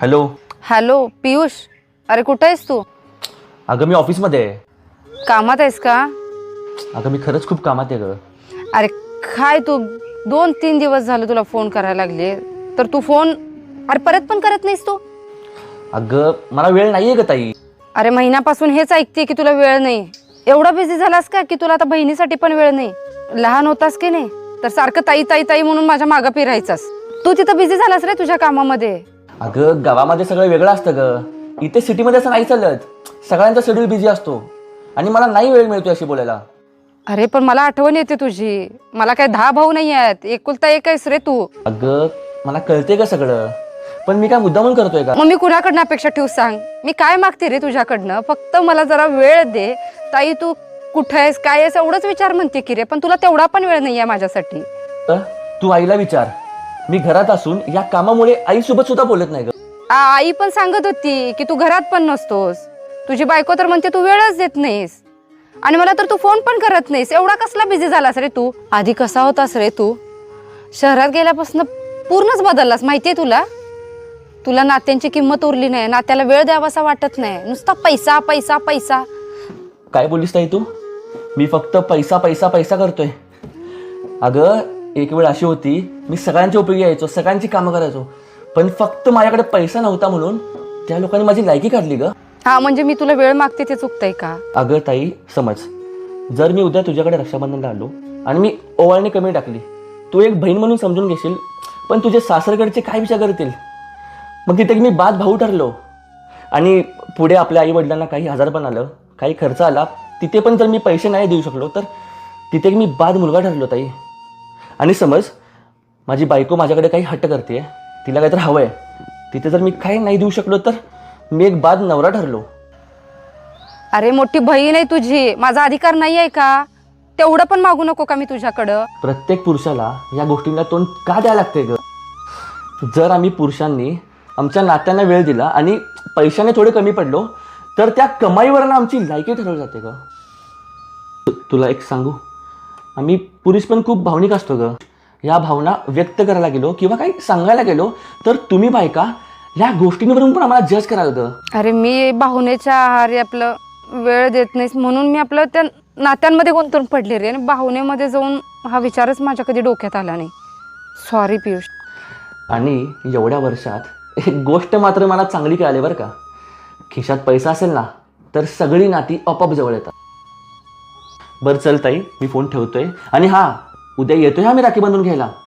Hello hello Piyush अरे कुठं आहेस तू? अगं मी ऑफिसमध्ये आहे. कामात आहेस का? अगं मी खरंच खूप कामात आहे गं. अरे काय तू? दोन तीन दिवस झाले तुला फोन करायला लागले तर तू फोन अरे परत पण करत नाहीस तू? अगं मला वेळ नाही आहे ग ताई. अरे महिन्यापासून हेच ऐकते की तुला वेळ नाही. एवढा बिझी झालास का की तुला आता बहिणीसाठी पण वेळ नाही? लहान होतास की नाही? तर सारखं ताई ताई ताई म्हणून माझ्या मागं फिरायचास. तू तिथं बिझी झालास रे तुझ्या कामामध्ये. अगं गावामध्ये सगळं वेगळं असतं ग. इथे सिटीमध्ये असं नाही चालत. सगळ्यांचा शेड्यूल बिझी असतो. आणि मला नाही वेळ मिळतो अशी बोलायला. अरे पण मला आठवण येते तुझी. मला काय दहा भाऊ नाही आहेत. एकुलता एक आहेस रे तू. अगं मला कळते का सगळं. पण मी काय मुद्दामून करतोय का? मग मी कुणाकडनं अपेक्षा ठेवू सांग? मी काय मागते रे तुझ्याकडनं? फक्त मला जरा वेळ दे. ताई तू कुठं आहेस काय आहेस एवढंच विचार म्हणते की रे पण तुला तेवढा पण वेळ नाही आहे माझ्यासाठी तू आईला विचार. मी घरात असून या कामामुळे आईसोबत सुद्धा बोलत नाही ग. आ- आई पण सांगत होती की तू घरात पण नसतोस. तुझी बायको तर म्हणते तू वेळच देत नाहीस. आणि मला तर तू फोन पण करत नाहीस. एवढा कसला बिझी झालास रे तू? आधी कसा होतास रे तू? शहरात गेल्यापासून पूर्णच बदललास. माहितीये तुला? तुला नात्यांची किंमत उरली नाही. नात्याला वेळ द्यावासा वाटत नाही. नुसता पैसा पैसा पैसा. काय बोललीस ताई तू? मी फक्त पैसा पैसा पैसा करतोय. अगं एक वेळ अशी होती मी सगळ्यांच्या उपयोगी यायचो सगळ्यांची कामं करायचो. पण फक्त माझ्याकडे पैसा नव्हता म्हणून त्या लोकांनी माझी लायकी काढली ग. हा म्हणजे मी तुला वेळ मागते ते चुकतंय का? अगं ताई समज. जर मी उद्या तुझ्याकडे रक्षाबंधनला आलो आणि मी ओवाळणी कमी टाकली तू एक बहीण म्हणून समजून घेशील पण तुझे सासरकडचे काय विचार करतील? मग तिथे मी बाद भाऊ ठरलो. आणि पुढे आपल्या आई वडिलांना काही आजारपण आलं काही खर्च आला तिथे पण जर मी पैसे नाही देऊ शकलो तर तिथे मी बाद मुलगा ठरलो ताई. आणि समज माझी बायको माझ्याकडे काही हट्ट करते तिला काहीतरी हवं आहे तिथे जर मी काही नाही देऊ शकलो तर मी एक बाद नवरा ठरलो. अरे मोठी बहीण आहे तुझी माझा अधिकार नाही आहे का? तेवढं पण मागू नको का मी तुझ्याकडं? प्रत्येक पुरुषाला या गोष्टींना तोंड का द्यायला लागते ग? जर आम्ही पुरुषांनी आमच्या नात्यांना वेळ दिला आणि पैशाने थोडे कमी पडलो तर त्या कमाईवरनं आमची लायकी ठरवली जाते ग. तुला एक सांगू? आम्ही पुरुष पण खूप भावनिक असतो ग. या भावना व्यक्त करायला गेलो किंवा काही सांगायला गेलो तर तुम्ही बायका या गोष्टींवरून पण आम्हाला जज कराल ग. अरे मी भावनेच्या आहारी आपलं वेळ देत नाहीस म्हणून मी आपलं त्या नात्यांमध्ये गुंतून पडले रे. आणि भावनेमध्ये जाऊन हा विचारच माझ्या कधी डोक्यात आला नाही. सॉरी पियुष. आणि एवढ्या वर्षात एक गोष्ट मात्र मला चांगली कळाली बरं का. खिशात पैसा असेल ना तर सगळी नाती आपोआप जवळ येतात. बरं चल ताई मी फोन ठेवतोय. आणि हां उद्या येतोय हा मी राखी बांधून घ्यायला.